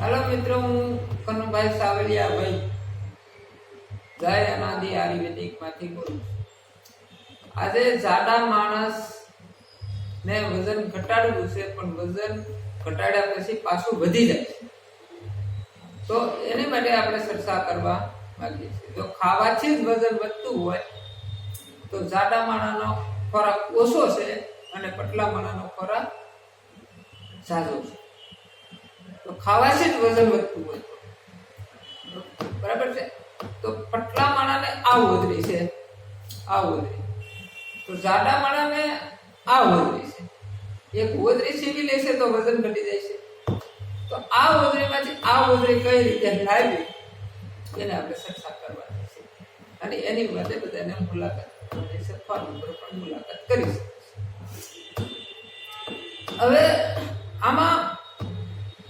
હાલો મિત્રો, હું કનુભાઈ સાવલિયા ભાઈ. જય અનાદિ આયુર્વેદિકમાંથી બોલું. આજે જાડા માણસ ને વજન ઘટાડવું છે, પણ વજન ઘટાડ્યા પછી પાછું વધી જાય છે. તો એની માટે આપણે ચર્ચા કરવા માંગીએ છીએ. જો ખાવાથી જ વજન વધતું હોય, તો જાડા માણાનો ખોરાક ઓછો છે અને પટલા માણાનો ખોરાક ઝાઝો છે. ખાવાથી જ વજન વધતું હોય બરાબર છે? તો પટલા માણાને આ વધરી છે. આ વધરી તો જાડા માણાને આ વધરી છે. એક વધરી સીવી લેશે તો વજન ઘટી જાય છે. તો આ વધરીમાંથી આ વધરી કઈ રીતે લાવી? એને આપણે ચર્ચા કરવાની છે. અને એની માટે બધાને મુલાકાત કરવાની છે. પણ મુલાકાત કરી શકે છે હવે આમાં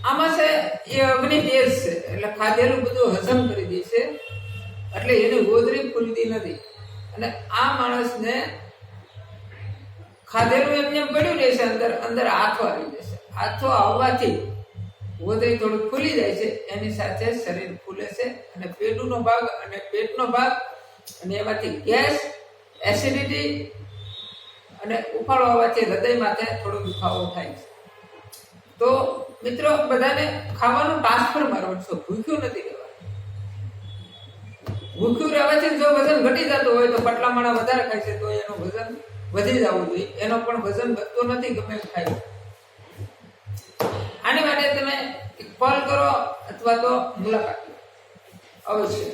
આમાં છે એ અગ્નિ તેજ છે. એટલે ખાધેલું બધું હજમ કરી દે છે. એટલે એની ગોદરી ખુલતી નથી. અને આ માણસને ખાધેલું એમને એમ પડ્યું રહેશે અંદર અંદર હાથો આવી જશે. હાથો આવવાથી ગોદરી થોડું ખુલી જાય છે. એની સાથે શરીર ફૂલે છે અને પેટનો ભાગ અને પેટનો ભાગ અને એમાંથી ગેસ, એસિડિટી અને ઉફાળો આવવાથી હૃદય માથે થોડો દુખાવો થાય છે. તો મિત્રો, બધાને ખાવાનું ટ્રાન્સફર મારવાનું છે. ભૂખ્યું નથી ભૂખ્યું રહેવાથી જો વજન ઘટી જતું હોય તો પટલા માણા વધારે ખાય છે, તો એનું વજન વધી જવું જોઈએ. એનો પણ વજન વધતો નથી, ગમે ખાય આની માટે તમે કોલ કરો અથવા તો મુલાકાત અવશ્ય.